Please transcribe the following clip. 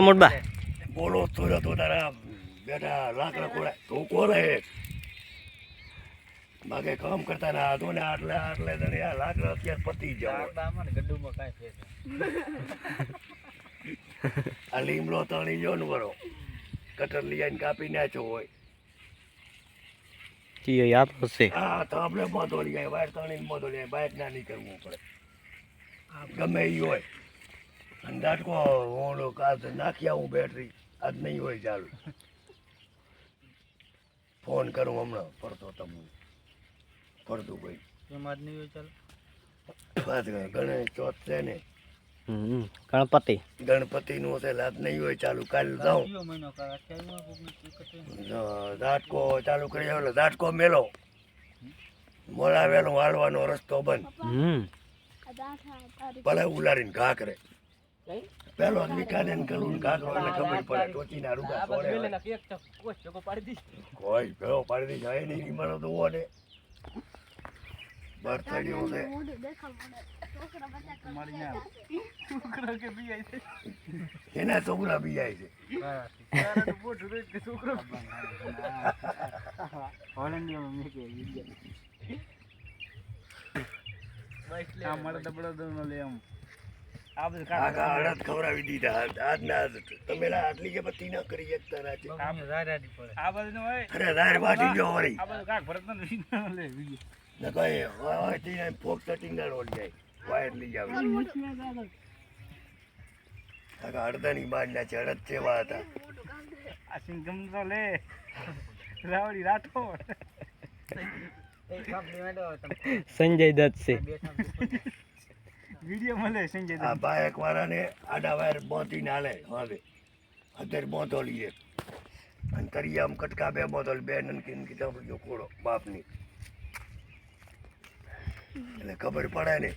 મોટબા બોલો તો તો તારા બેટા લાકડા કોડા તું કોને બાકી કામ કરતા ના હતો ને આટલે આટલે તને આ લાકડા અત્યારે પતી જાવ આ લીમડો તણી જો ને બરો કટર લઈ આવીને કાપી નાખ્યો હોય. જી એ હશે હા તો આપણે મોઢો લઈ આવી વાયર તણીને મોઢો લઈ બાઇક ના નીકળવું પડે. પડે ગમે એ હોય. અને દાટકો ઓલો કાચ નાખી આવું બેટરી. આજ નહીં હોય ચાલુ. ફોન કરું હમણાં ફરતો તમને ફરતું કોઈ. વાત કર ગણેશ ચોથ છે ને. હમ ગણપતિ. ગણપતિનું હશે લાત નહીં હોય ચાલુ. કાલ જાઉં. દાટકો ચાલુ કરી આવેલો દાટકો મેલો. મોલાવેલો હાલવાનો રસ્તો બંધ. હમ. ભલે ઉલાડીને ઘા કરે. પેલો નિકાલે ને કરું કરો એટલે ખબર પડે ટોચીના રૂગા છોડે કોઈ ભેળો પાડી દી. જાય નહીં મને. તો ઓને બરથડીયું છે. એના છોકરા બી જાય છે. અડદ ખવડાવી દીધા. આજ ના આજ તમે આટલી કે પત્તી ના કરી શકતા રાજે અરે રાર વાટી ગયો વળી. ને કઈ હોય તી ફોક ચટિંગ ના રોડ જાય. વાયર લઈ જાવ. આખા અડધાની બાર ના છે અડદ જેવા હતા. સંજય દત્ત છે. આ બાયક વાળાને આડા વાયર બોતી નાલે હવે. અત્યારે બોંધો લઈએ. અને આમ કટકા બે બોતલ બે નનકીન કીધા જો કોળો બાપની. એટલે ખબર પડે ને.